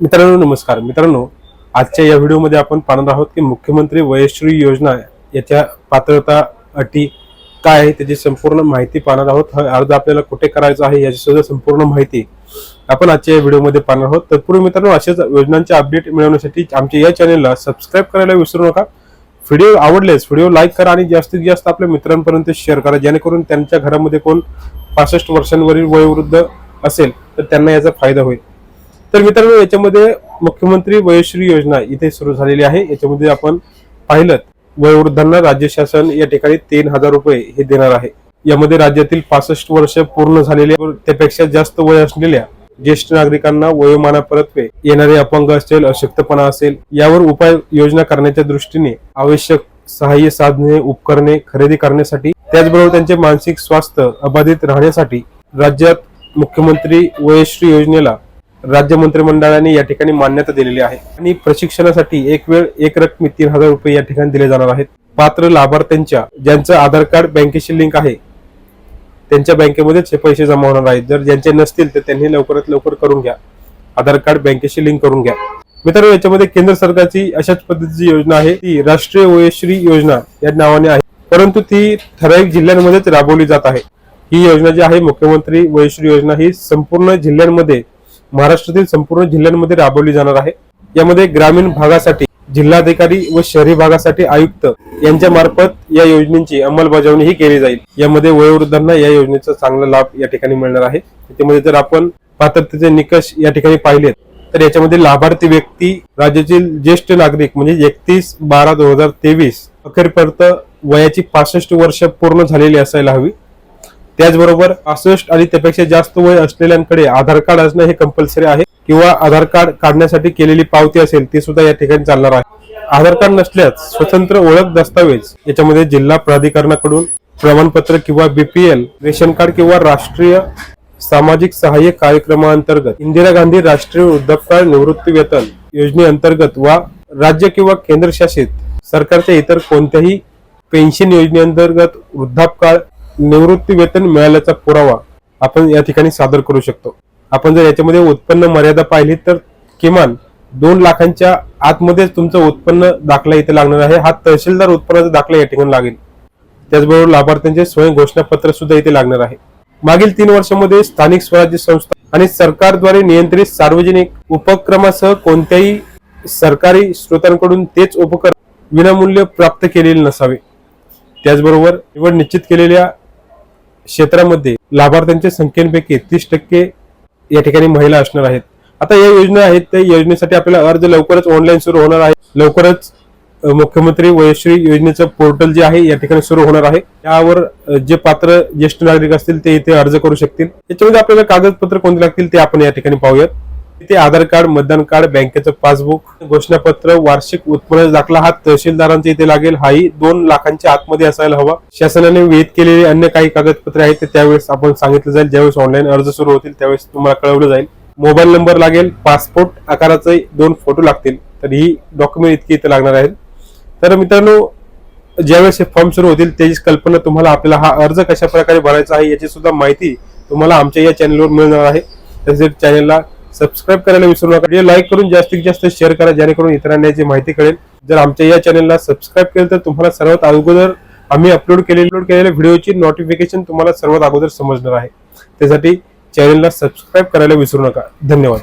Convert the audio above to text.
मित्रांनो नमस्कार. मित्रांनो आजच्या या व्हिडिओमध्ये आपण पाहणार आहोत की मुख्यमंत्री वयश्री योजना याच्या पात्रता अटी काय आहे त्याची संपूर्ण माहिती पाहणार आहोत. हा अर्ज आपल्याला कुठे करायचा आहे याची सुद्धा संपूर्ण माहिती आपण आजच्या या व्हिडिओमध्ये पाहणार आहोत. तत्पूर्वी मित्रांनो अशाच योजनांचे अपडेट मिळवण्यासाठी आमच्या या चॅनलला सबस्क्राईब करायला विसरू नका. व्हिडिओ आवडलेच व्हिडिओ लाईक करा आणि जास्तीत जास्त आपल्या मित्रांपर्यंत शेअर करा जेणेकरून त्यांच्या घरामध्ये कोण पासष्ट वर्षांवरील वयोवृद्ध असेल तर त्यांना याचा फायदा होईल. तर मित्रांनो याच्यामध्ये मुख्यमंत्री वयश्री योजना इथे सुरू झालेली आहे. याच्यामध्ये आपण पाहिलं वयोवृद्धांना राज्य शासन या ठिकाणी तीन हजार रुपये हे देणार आहे. यामध्ये राज्यातील पासष्ट वर्ष पूर्ण झालेल्या त्यापेक्षा जास्त वय असलेल्या ज्येष्ठ नागरिकांना वयोमानापरत्वे येणारे अपंग असेल अशक्तपणा असेल यावर उपाय योजना करण्याच्या दृष्टीने आवश्यक सहाय्य साधने उपकरणे खरेदी करण्यासाठी त्याचबरोबर त्यांचे मानसिक स्वास्थ्य अबाधित राहण्यासाठी राज्यात मुख्यमंत्री वयश्री योजनेला राज्य मंत्रिमंडळाने या ठिकाणी मान्यता दिलेली आहे. आणि प्रशिक्षणासाठी एक वेळ एक रकमी तीन हजार रुपये या ठिकाणी दिले जाणार आहेत. पात्र लाभार्थ्यांच्या ज्यांचं आधार कार्ड बँकेशी लिंक आहे त्यांच्या बँकेमध्येच हे पैसे जमा होणार आहेत. जर ज्यांचे नसतील तर त्यांनी लवकरात लवकर करून घ्या. आधार कार्ड बँकेशी लिंक करून घ्या. मित्रांनो याच्यामध्ये केंद्र सरकारची अशाच पद्धतीची योजना आहे. ती राष्ट्रीय वयश्री योजना या नावाने आहे. परंतु ती ठराविक जिल्ह्यांमध्येच राबवली जात आहे. ही योजना जी आहे मुख्यमंत्री वयश्री योजना ही संपूर्ण जिल्ह्यांमध्ये महाराष्ट्रातील संपूर्ण जिल्ह्यांमध्ये राबवली जाणार आहे. यामध्ये ग्रामीण भागासाठी जिल्हाधिकारी व शहरी भागासाठी आयुक्त यांच्या मार्फत या योजनेची अंमलबजावणी ही केली जाईल. यामध्ये वयोवृद्धांना या योजनेचा चांगला लाभ या ठिकाणी मिळणार आहे. त्याच्यामध्ये जर आपण पात्रतेचे निकष या ठिकाणी पाहिलेत तर याच्यामध्ये लाभार्थी व्यक्ती राज्यातील ज्येष्ठ नागरिक म्हणजे एकतीस बारा दोन हजार तेवीस अखेरपर्यंत वयाची पासष्ट वर्ष पूर्ण झालेली असायला हवी. त्याचबरोबर असष्ट आणि त्यापेक्षा जास्त वय असलेल्यांकडे आधार कार्ड असणं हे कंपल्सरी आहे किंवा आधार कार्ड काढण्यासाठी केलेली पावती असेल ती सुद्धा या ठिकाणी चालणार आहे. आधार कार्ड नसल्यास स्वतंत्र ओळख दस्तावेज याच्यामध्ये जिल्हा प्राधिकरणाकडून प्रमाणपत्र किंवा बीपीएल रेशन कार्ड किंवा राष्ट्रीय सामाजिक सहाय्य कार्यक्रमाअंतर्गत इंदिरा गांधी राष्ट्रीय वृद्धापकाळ निवृत्ती वेतन योजनेअंतर्गत वा राज्य किंवा केंद्रशासित सरकारच्या इतर कोणत्याही पेन्शन योजनेअंतर्गत वृद्धापकाळ निवृत्ती वेतन मिळाल्याचा पुरावा आपण या ठिकाणी सादर करू शकतो. आपण जर याच्यामध्ये उत्पन्न मर्यादा पाहिली तर किमान दोन लाखांच्या आतमध्येच तुमचं उत्पन्न दाखला इथे लागणार आहे. हा तहसीलदार उत्पन्नाचा दाखला या ठिकाणी लागेल. त्याचबरोबर लाभार्थ्यांचे स्वयं घोषणापत्र सुद्धा इथे लागणार आहे. मागील तीन वर्षामध्ये स्थानिक स्वराज्य संस्था आणि सरकारद्वारे नियंत्रित सार्वजनिक उपक्रमासह कोणत्याही सरकारी स्रोतांकडून तेच उपक्रम विनामूल्य प्राप्त केलेले नसावे. त्याचबरोबर निवड निश्चित केलेल्या क्षेत्रामध्ये लाभार्थ्यांच्या संख्येपैकी तीस टक्के या ठिकाणी महिला असणार आहेत. आता या योजना आहेत त्या योजनेसाठी आपल्याला अर्ज लवकरच ऑनलाईन सुरू होणार आहे. लवकरच मुख्यमंत्री वयश्री योजनेचं पोर्टल जे आहे या ठिकाणी सुरू होणार आहे. त्यावर जे पात्र ज्येष्ठ नागरिक असतील ते इथे अर्ज करू शकतील. याच्यामध्ये आपल्याला कागदपत्र कोणते लागतील ते आपण या ठिकाणी पाहूयात. ते आधार कार्ड मतदान कार्ड बँकेचं पासबुक घोषणापत्र वार्षिक उत्पन्न दाखला हा तहसीलदारांचा इथे लागेल. हाही दोन लाखांच्या आतमध्ये असायला हवा. शासनाने विहित केलेले अन्य काही कागदपत्रे आहेत ते त्यावेळेस आपण सांगितलं जाईल. ज्यावेळेस ऑनलाईन अर्ज सुरू होतील त्यावेळेस तुम्हाला कळवलं जाईल. मोबाईल नंबर लागेल पासपोर्ट आकाराचे दोन फोटो लागतील. तर ही डॉक्युमेंट इतकी इथे लागणार आहेत. तर मित्रांनो ज्यावेळेस हे फॉर्म सुरू होतील त्याची कल्पना तुम्हाला आपल्याला हा अर्ज कशा प्रकारे भरायचा आहे याची सुद्धा माहिती तुम्हाला आमच्या या चॅनलवर मिळणार आहे. तसेच चॅनलला सबस्क्राईब करायला विसरू नका. व्हिडिओ लाईक करून जास्तीत जास्त शेअर करा जेणेकरून इतरांना याची माहिती कळेल. जर आमच्या या चॅनलला सबस्क्राईब केलं तर तुम्हाला सर्वात अगोदर आम्ही अपलोड केलेले अपलोड केलेल्या व्हिडिओची नोटिफिकेशन तुम्हाला सर्वात अगोदर समजणार आहे. त्यासाठी चॅनलला सबस्क्राईब करायला विसरू नका. धन्यवाद.